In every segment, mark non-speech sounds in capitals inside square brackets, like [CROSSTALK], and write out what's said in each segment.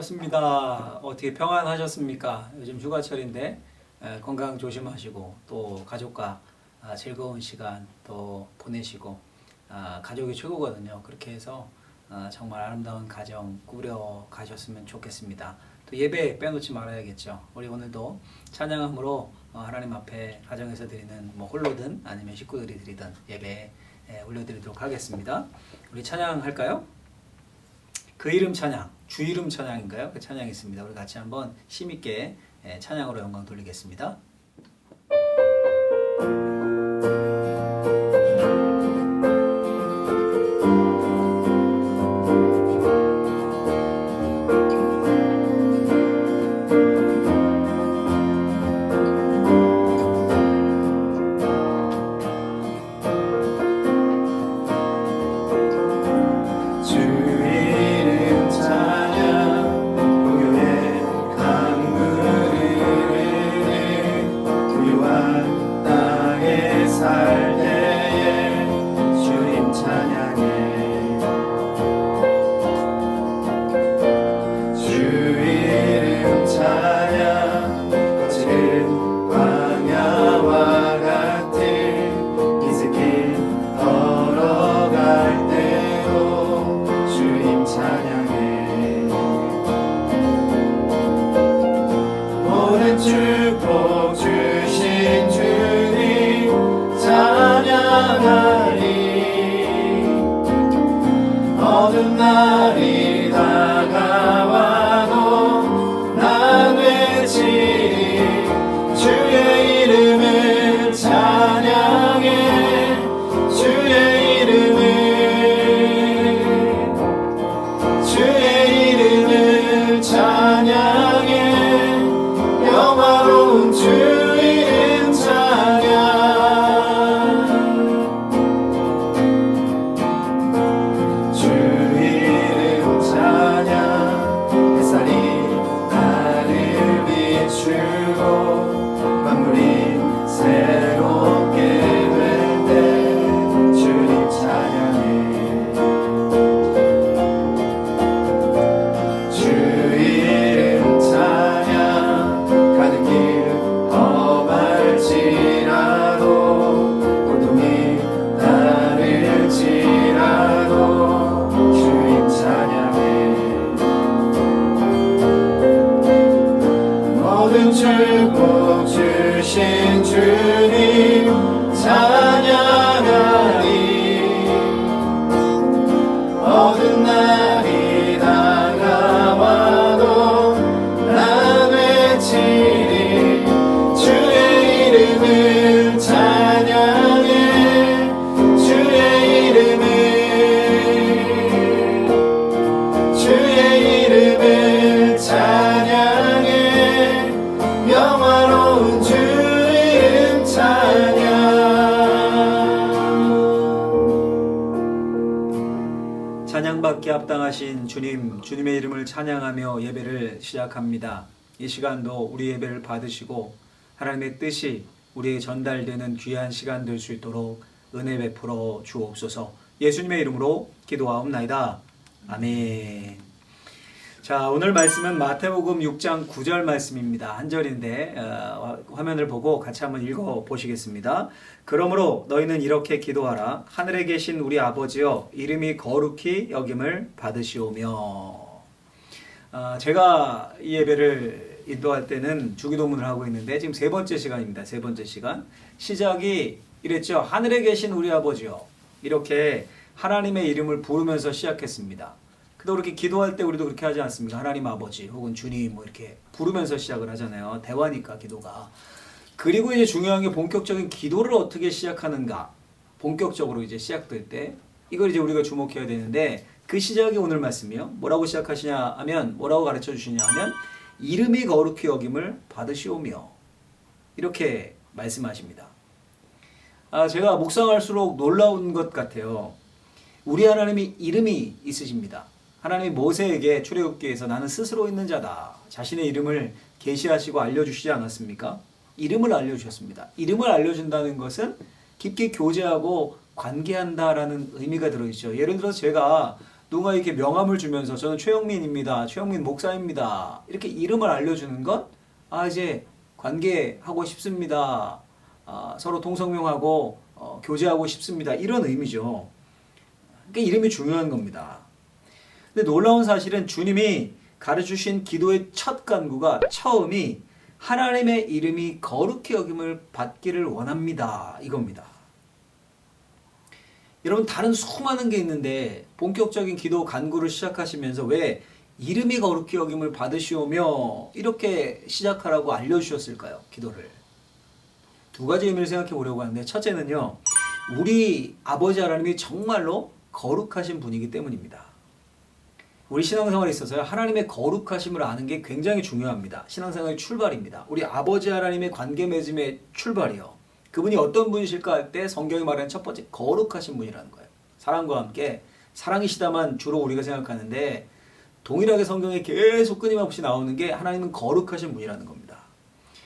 반갑습니다. 어떻게 평안하셨습니까? 요즘 휴가철인데 에, 건강 조심하시고 또 가족과 아, 즐거운 시간 또 보내시고 아, 가족이 최고거든요. 그렇게 해서 아, 정말 아름다운 가정 꾸려 가셨으면 좋겠습니다. 또 예배 빼놓지 말아야겠죠. 우리 오늘도 찬양함으로 어, 하나님 앞에 가정에서 드리는 뭐 홀로든 아니면 식구들이 드리든 예배 에, 올려드리도록 하겠습니다. 우리 찬양할까요? 그 이름 찬양, 주 이름 찬양인가요? 그 찬양이 있습니다. 우리 같이 한번 힘있게 예, 찬양으로 영광 돌리겠습니다. 찬양하며 예배를 시작합니다. 이 시간도 우리 예배를 받으시고 하나님의 뜻이 우리에게 전달되는 귀한 시간 될 수 있도록 은혜 베풀어 주옵소서. 예수님의 이름으로 기도하옵나이다. 아멘. 자, 오늘 말씀은 마태복음 6장 9절 말씀입니다. 한 절인데 어, 화면을 보고 같이 한번 읽어 보시겠습니다. 그러므로 너희는 이렇게 기도하라. 하늘에 계신 우리 아버지여 이름이 거룩히 여김을 받으시오며. 아, 제가 이 예배를 인도할 때는 주기도문을 하고 있는데 지금 세 번째 시간입니다. 세 번째 시간. 시작이 이랬죠. 하늘에 계신 우리 아버지요. 이렇게 하나님의 이름을 부르면서 시작했습니다. 근데 그렇게 기도할 때 우리도 그렇게 하지 않습니까? 하나님 아버지 혹은 주님 뭐 이렇게 부르면서 시작을 하잖아요. 대화니까 기도가. 그리고 이제 중요한 게 본격적인 기도를 어떻게 시작하는가. 본격적으로 이제 시작될 때 이걸 이제 우리가 주목해야 되는데 그 시작이 오늘 말씀이요. 뭐라고 시작하시냐 하면 뭐라고 가르쳐 주시냐 하면 이름이 거룩히 여김을 받으시오며 이렇게 말씀하십니다. 아, 제가 묵상할수록 놀라운 것 같아요. 우리 하나님이 이름이 있으십니다. 하나님이 모세에게 출애굽기에서 나는 스스로 있는 자다. 자신의 이름을 계시하시고 알려주시지 않았습니까? 이름을 알려주셨습니다. 이름을 알려준다는 것은 깊게 교제하고 관계한다라는 의미가 들어있죠. 예를 들어 제가 누가 이렇게 명함을 주면서 저는 최영민입니다. 최영민 목사입니다. 이렇게 이름을 알려주는 건 아 이제 관계하고 싶습니다. 아, 서로 통성명하고 어, 교제하고 싶습니다. 이런 의미죠. 그러니까 이름이 중요한 겁니다. 근데 놀라운 사실은 주님이 가르치신 기도의 첫 간구가 처음이 하나님의 이름이 거룩히 여김을 받기를 원합니다. 이겁니다. 여러분 다른 수많은 게 있는데 본격적인 기도 간구를 시작하시면서 왜 이름이 거룩히 여김을 받으시오며 이렇게 시작하라고 알려주셨을까요? 기도를 두 가지 의미를 생각해 보려고 하는데 첫째는요 우리 아버지 하나님이 정말로 거룩하신 분이기 때문입니다. 우리 신앙생활에 있어서 하나님의 거룩하심을 아는 게 굉장히 중요합니다. 신앙생활의 출발입니다. 우리 아버지 하나님의 관계 맺음의 출발이요. 그분이 어떤 분이실까 할 때 성경이 말하는 첫 번째 거룩하신 분이라는 거예요. 사랑과 함께 사랑이시다만 주로 우리가 생각하는데 동일하게 성경에 계속 끊임없이 나오는 게 하나님은 거룩하신 분이라는 겁니다.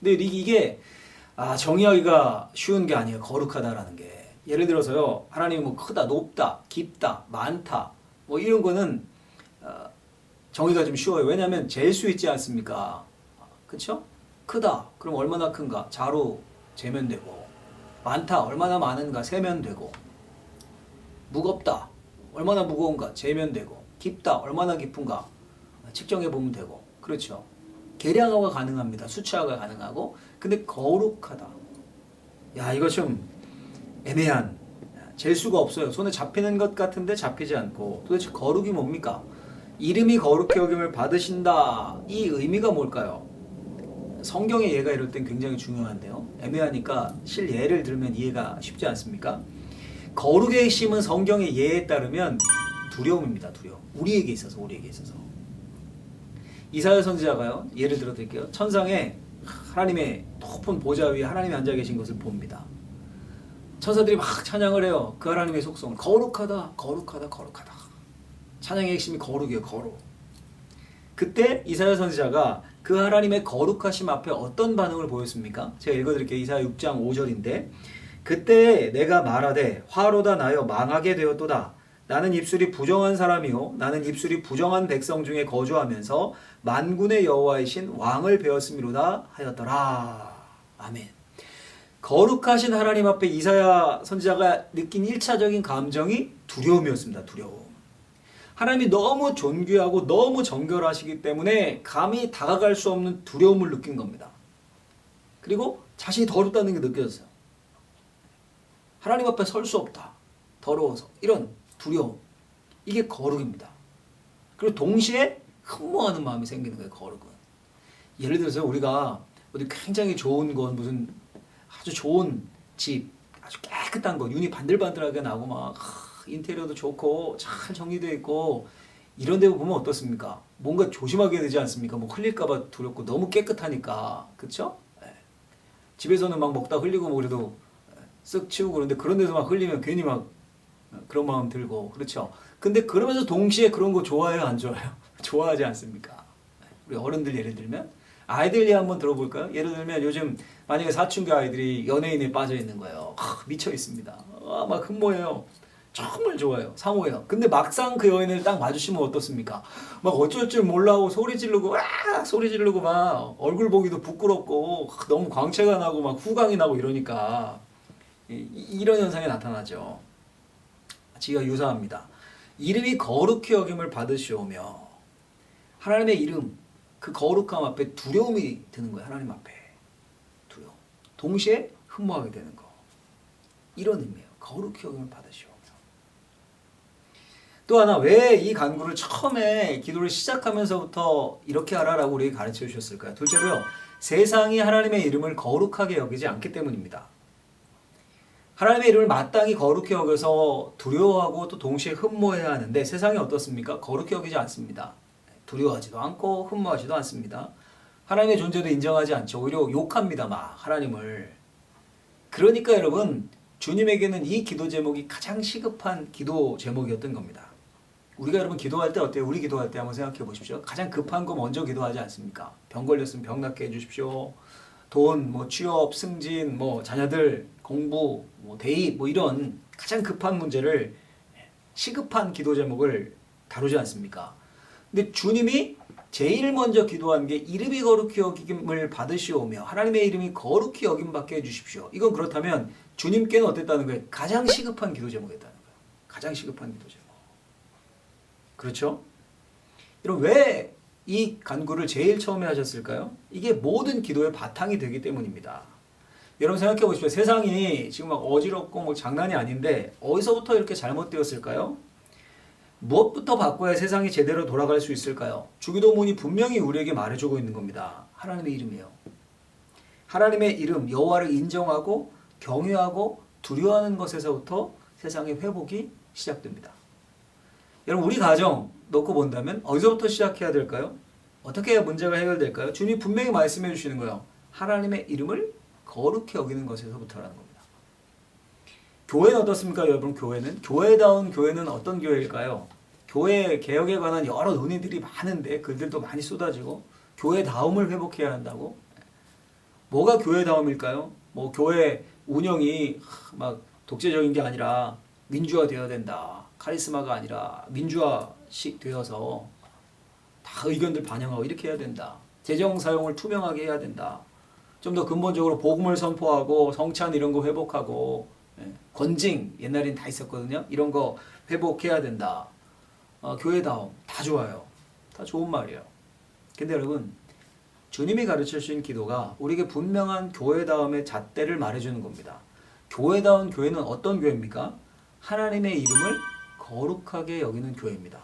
근데 이- 이게 아, 정의하기가 쉬운 게 아니에요. 거룩하다라는 게. 예를 들어서요. 하나님이 뭐 크다, 높다, 깊다, 많다. 뭐 이런 거는 어, 정의가 좀 쉬워요. 왜냐하면 잴 수 있지 않습니까? 그렇죠? 크다. 그럼 얼마나 큰가? 자로 재면 되고 많다. 얼마나 많은가? 세면 되고 무겁다. 얼마나 무거운가? 재면 되고 깊다. 얼마나 깊은가? 측정해 보면 되고 그렇죠. 계량화가 가능합니다. 수치화가 가능하고 근데 거룩하다. 야 이거 좀 애매한 잴 수가 없어요. 손에 잡히는 것 같은데 잡히지 않고 도대체 거룩이 뭡니까? 이름이 거룩히 여김을 받으신다. 이 의미가 뭘까요? 성경의 예가 이럴 땐 굉장히 중요한데요. 애매하니까 실 예를 들면 이해가 쉽지 않습니까? 거룩의 핵심은 성경의 예에 따르면 두려움입니다. 두려움. 우리에게 있어서 우리에게 있어서. 이사야 선지자가요. 예를 들어 드릴게요. 천상에 하나님의 높은 보좌 위에 하나님이 앉아 계신 것을 봅니다. 천사들이 막 찬양을 해요. 그 하나님의 속성을 거룩하다, 거룩하다, 거룩하다. 찬양의 핵심이 거룩이에요. 거룩. 그때 이사야 선지자가 그 하나님의 거룩하심 앞에 어떤 반응을 보였습니까? 제가 읽어드릴게요. 이사야 6장 5절인데 그때 내가 말하되 화로다 나여 망하게 되었도다. 나는 입술이 부정한 사람이요 나는 입술이 부정한 백성 중에 거주하면서 만군의 여호와이신 왕을 배웠음이로다 하였더라. 아멘. 거룩하신 하나님 앞에 이사야 선지자가 느낀 1차적인 감정이 두려움이었습니다. 두려움. 하나님이 너무 존귀하고 너무 정결하시기 때문에 감히 다가갈 수 없는 두려움을 느낀 겁니다. 그리고 자신이 더럽다는 게 느껴졌어요. 하나님 앞에 설 수 없다. 더러워서. 이런 두려움. 이게 거룩입니다. 그리고 동시에 흠모하는 마음이 생기는 거예요, 거룩은. 예를 들어서 우리가 어디 굉장히 좋은 건 무슨 아주 좋은 집, 아주 깨끗한 거, 윤이 반들반들하게 나고 막 하, 인테리어도 좋고 잘 정리되어 있고 이런 데 보면 어떻습니까? 뭔가 조심하게 되지 않습니까? 뭐 흘릴까봐 두렵고 너무 깨끗하니까 그렇죠? 집에서는 막 먹다 흘리고 뭐 그래도 쓱 치우고 그런데 그런 데서 막 흘리면 괜히 막 그런 마음 들고 그렇죠. 근데 그러면서 동시에 그런 거 좋아해요, 안 좋아해요? [LAUGHS] 좋아하지 않습니까? 우리 어른들 예를 들면 아이들 얘기 한번 들어볼까요? 예를 들면 요즘 만약에 사춘기 아이들이 연예인에 빠져 있는 거예요. 하, 미쳐 있습니다. 아, 막 흠모해요. 정말 좋아요. 사모해요. 근데 막상 그 여인을 딱 마주치면 어떻습니까? 막 어쩔 줄 몰라고 소리 지르고 아 소리 지르고 막 얼굴 보기도 부끄럽고 너무 광채가 나고 막 후광이 나고 이러니까 이- 이런 현상이 나타나죠. 지가 유사합니다. 이름이 거룩히 여김을 받으시오며 하나님의 이름 그 거룩함 앞에 두려움이 드는 거예요. 하나님 앞에 두려움. 동시에 흠모하게 되는 거. 이런 의미예요. 거룩히 여김을 받으시오며. 또 하나 왜 이 간구를 처음에 기도를 시작하면서부터 이렇게 하라라고 우리에게 가르쳐 주셨을까요? 둘째로요. 세상이 하나님의 이름을 거룩하게 여기지 않기 때문입니다. 하나님의 이름을 마땅히 거룩히 여겨서 두려워하고 또 동시에 흠모해야 하는데 세상이 어떻습니까? 거룩히 여기지 않습니다. 두려워하지도 않고 흠모하지도 않습니다. 하나님의 존재도 인정하지 않죠. 오히려 욕합니다. 막 하나님을. 그러니까 여러분 주님에게는 이 기도 제목이 가장 시급한 기도 제목이었던 겁니다. 우리가 여러분 기도할 때 어때요? 우리 기도할 때 한번 생각해 보십시오. 가장 급한 거 먼저 기도하지 않습니까? 병 걸렸으면 병 낫게 해주십시오. 돈, 뭐 취업, 승진, 뭐 자녀들 공부, 뭐 대입, 뭐 이런 가장 급한 문제를 시급한 기도 제목을 다루지 않습니까? 근데 주님이 제일 먼저 기도한 게 이름이 거룩히 여김을 받으시오며 하나님의 이름이 거룩히 여김 받게 해주십시오. 이건 그렇다면 주님께는 어땠다는 거예요? 가장 시급한 기도 제목이었다는 거예요. 가장 시급한 기도 제목. 그렇죠? 여러분 왜이 간구를 제일 처음에 하셨을까요? 이게 모든 기도의 바탕이 되기 때문입니다. 여러분 생각해 보십시오. 세상이 지금 막 어지럽고 뭐 장난이 아닌데 어디서부터 이렇게 잘못되었을까요? 무엇부터 바꿔야 세상이 제대로 돌아갈 수 있을까요? 주기도문이 분명히 우리에게 말해주고 있는 겁니다. 하나님의 이름이에요. 하나님의 이름 여호와를 인정하고 경외하고 두려워하는 것에서부터 세상의 회복이 시작됩니다. 여러분 우리 가정 놓고 본다면 어디서부터 시작해야 될까요? 어떻게 문제가 해결될까요? 주님이 분명히 말씀해 주시는 거예요. 하나님의 이름을 거룩히 여기는 것에서부터라는 겁니다. 교회는 어떻습니까, 여러분? 교회는 교회다운 교회는 어떤 교회일까요? 교회 개혁에 관한 여러 논의들이 많은데 글들도 많이 쏟아지고 교회다움을 회복해야 한다고. 뭐가 교회다움일까요? 뭐 교회 운영이 막 독재적인 게 아니라 민주화 되어야 된다. 카리스마가 아니라 민주화식 되어서 다 의견들 반영하고 이렇게 해야 된다. 재정 사용을 투명하게 해야 된다. 좀 더 근본적으로 복음을 선포하고 성찬 이런 거 회복하고 예, 권징 옛날엔 다 있었거든요. 이런 거 회복해야 된다. 어, 교회다움 다 좋아요. 다 좋은 말이에요. 근데 여러분 주님이 가르쳐 주신 기도가 우리에게 분명한 교회다움의 잣대를 말해주는 겁니다. 교회다운 교회는 어떤 교회입니까? 하나님의 이름을 거룩하게 여기는 교회입니다.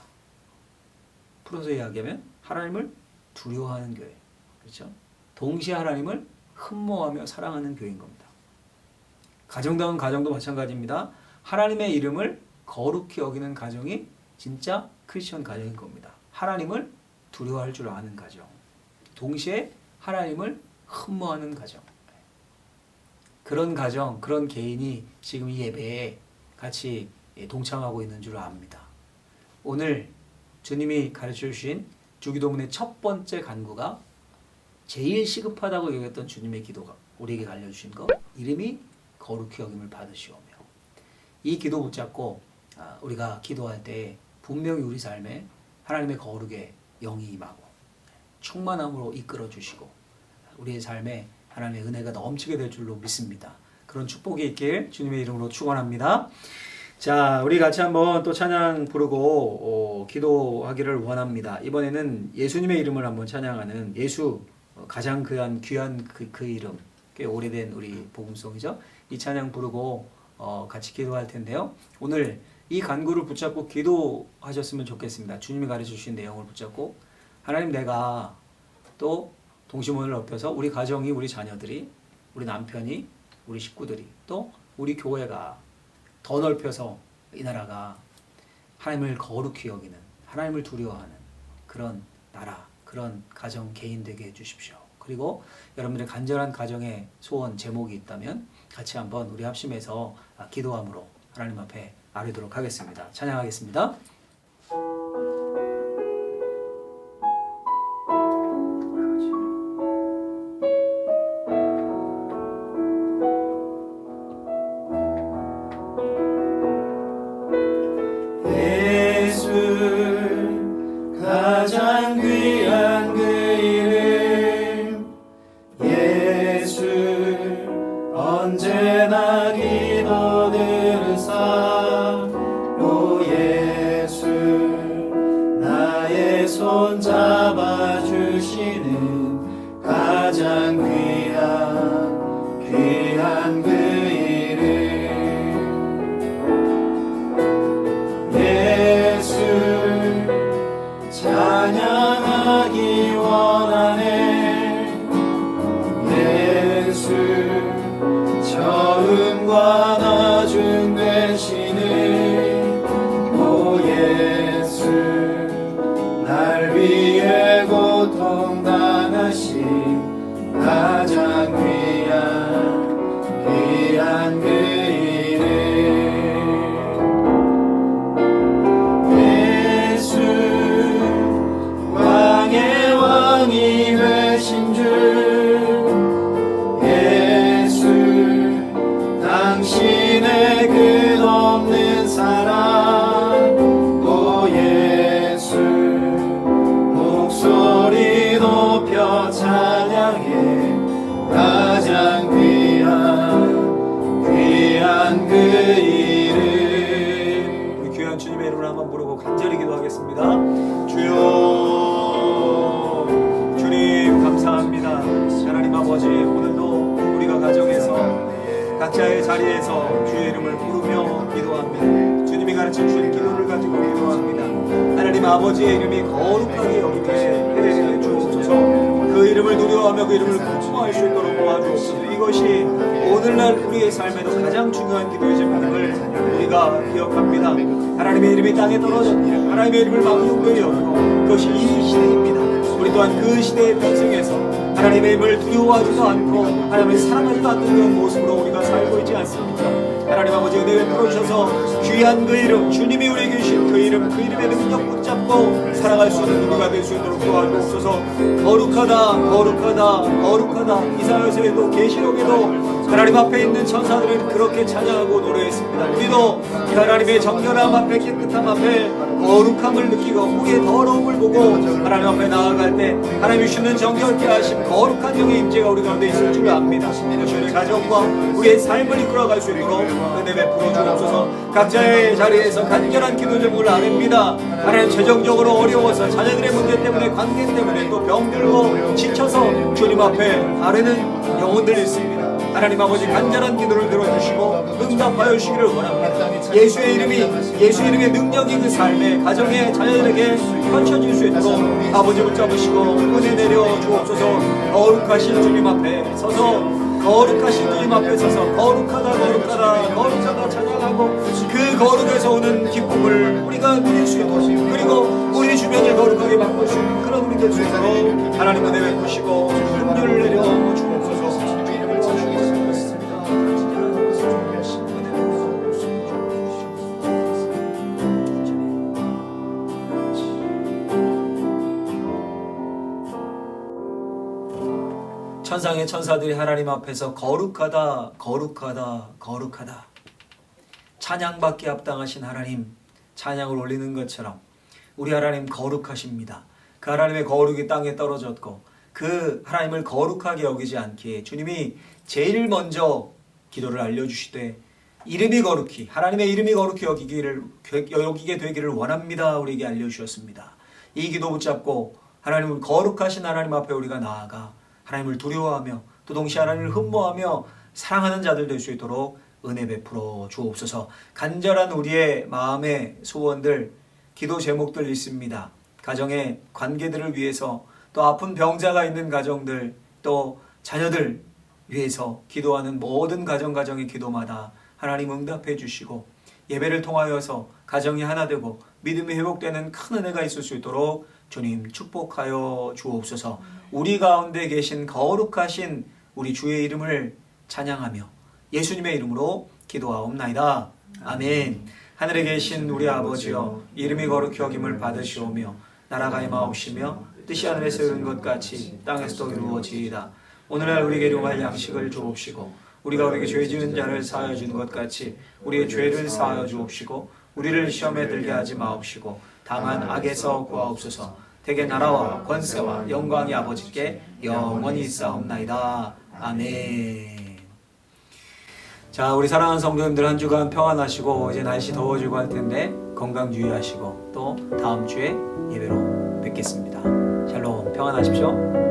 풀어서 이야기하면 하나님을 두려워하는 교회. 그렇죠? 동시에 하나님을 흠모하며 사랑하는 교회인 겁니다. 가정다운 가정도 마찬가지입니다. 하나님의 이름을 거룩히 여기는 가정이 진짜 크리스천 가정인 겁니다. 하나님을 두려워할 줄 아는 가정. 동시에 하나님을 흠모하는 가정. 그런 가정, 그런 개인이 지금 이 예배에 같이 동참하고 있는 줄 압니다. 오늘 주님이 가르쳐 주신 주기도문의 첫 번째 간구가 제일 시급하다고 여겼던 주님의 기도가 우리에게 알려주신 것 이름이 거룩히 여김을 받으시오며 이 기도 붙잡고 아, 우리가 기도할 때 분명히 우리 삶에 하나님의 거룩의 영이 임하고 충만함으로 이끌어 주시고 우리의 삶에 하나님의 은혜가 넘치게 될 줄로 믿습니다. 그런 축복이 있길 주님의 이름으로 축원합니다. 자, 우리 같이 한번 또 찬양 부르고 어, 기도하기를 원합니다. 이번에는 예수님의 이름을 한번 찬양하는 예수 어, 가장 귀한 귀한 그, 그 이름 꽤 오래된 우리 복음송이죠. 이 찬양 부르고 어, 같이 기도할 텐데요. 오늘 이 간구를 붙잡고 기도하셨으면 좋겠습니다. 주님이 가르쳐 주신 내용을 붙잡고 하나님 내가 또 동심원을 넓혀서 우리 가정이 우리 자녀들이 우리 남편이 우리 식구들이 또 우리 교회가 더 넓혀서 이 나라가 하나님을 거룩히 여기는 하나님을 두려워하는 그런 나라 그런 가정 개인 되게 해주십시오. 그리고 여러분들의 간절한 가정의 소원 제목이 있다면 같이 한번 우리 합심해서 아, 기도함으로 하나님 앞에 아뢰도록 하겠습니다. 찬양하겠습니다. 예수 처음과 간절히 기도하겠습니다. 주여 주님 감사합니다. 하나님 아버지 오늘도 우리가 가정에서 각자의 자리에서 주의 이름을 부르며 기도합니다. 주님이 가르쳐 주신 기도를 가지고 기도합니다. 하나님 아버지의 이름이 거룩하게 여기게. 그 이름을 누려하며 그 이름을 공부할 수 있도록 도와주옵소서. 이것이 오늘날 우리의 삶에도 가장 중요한 기도의 제목임을 우리가 기억합니다. 하나님의 이름이 땅에 떨어졌고 하나님의 이름을 망령되이 여기고 그것이 이 시대입니다. 우리 또한 그 시대의 편승에서 하나님의 이름을 두려워하지도 않고 하나님을 사랑하지도 않는 그런 모습으로 우리가 살고 있지 않습니까? 하나님 아버지 은혜를 풀어주셔서 귀한 그 이름 주님이 우리에게 주신 그 이름 그 이름의 능력 붙잡고 살아갈 수 있는 우리가 될 수 있도록 도와주옵소서. 거룩하다 거룩하다 거룩하다. 이사야서에도 계시록에도 하나님 앞에 있는 천사들은 그렇게 찬양하고 노래했습니다. 우리도 이 하나님의 정결함 앞에 깨끗함 앞에 거룩함을 느끼고 우리의 더러움을 보고 하나님 앞에 나아갈 때 하나님이 주는 정결케 하심 거룩한 영의 임재가 우리 가운데 있을 줄 압니다. 우리 가정과 우리의 삶을 이끌어갈 수 있도록 은혜 베풀어 주옵소서. 각자의 자리에서 간절한 기도 제목을 아닙니다. 하나님 재정적으로 어려워서 자녀들의 문제 때문에 관계 때문에 또 병들고 지쳐서 주님 앞에 아뢰는 영혼들이 있습니다 하나님 아버지 간절한 기도를 들어주시고 응답하여 주시기를 원합니다. 예수의 이름이 예수의 이름의 능력이 그 삶에 가정에 자녀들에게 펼쳐질 수 있도록 아버지 붙잡으시고 은혜 내려 주옵소서 거룩하신 주님 앞에 서서 거룩하신 주님 앞에 서서 거룩하다 거룩하다 거룩하다 찬양하고 그 거룩에서 오는 기쁨을 우리가 누릴 수 있도록 그리고 우리 주변을 거룩하게 바꿀 수 있는 그런 우리 될수 있도록 하나님 은혜 베푸시고 긍휼을 내려 주옵소서 천상의 천사들이 하나님 앞에서 거룩하다 거룩하다 거룩하다 찬양받기 합당하신 하나님 찬양을 올리는 것처럼 우리 하나님 거룩하십니다. 그 하나님의 거룩이 땅에 떨어졌고 그 하나님을 거룩하게 여기지 않기에 주님이 제일 먼저 기도를 알려주시되 이름이 거룩히 하나님의 이름이 거룩히 여기기를 여기게 되기를 원합니다. 우리에게 알려주셨습니다. 이 기도 붙잡고 하나님을 거룩하신 하나님 앞에 우리가 나아가 하나님을 두려워하며 또 동시에 하나님을 흠모하며 사랑하는 자들 될 수 있도록 은혜 베풀어 주옵소서. 간절한 우리의 마음의 소원들, 기도 제목들 있습니다. 가정의 관계들을 위해서 또 아픈 병자가 있는 가정들 또 자녀들 위해서 기도하는 모든 가정 가정의 기도마다 하나님 응답해 주시고 예배를 통하여서 가정이 하나 되고 믿음이 회복되는 큰 은혜가 있을 수 있도록 주님 축복하여 주옵소서. 우리 가운데 계신 거룩하신 우리 주의 이름을 찬양하며 예수님의 이름으로 기도하옵나이다. 아멘. 하늘에 계신 우리 아버지여 이름이 거룩히 여김을 받으시오며 나라가 임하옵시며 뜻이 하늘에서 이룬 것 같이 땅에서도 이루어지이다. 오늘날 우리에게 용할 양식을 주옵시고 우리가 우리에게 죄 지은 자를 사하여 주는 것 같이 우리의 죄를 사하여 주옵시고 우리를 시험에 들게 하지 마옵시고 다만 악에서 구하옵소서 대개 나라와 권세와 영광이 아버지께 영원히 있사옵나이다. 아멘. 자, 우리 사랑하는 성도님들 한 주간 평안하시고 이제 날씨 더워지고 할 텐데 건강 유의하시고 또 다음 주에 예배로 뵙겠습니다. 샬롬 평안하십시오.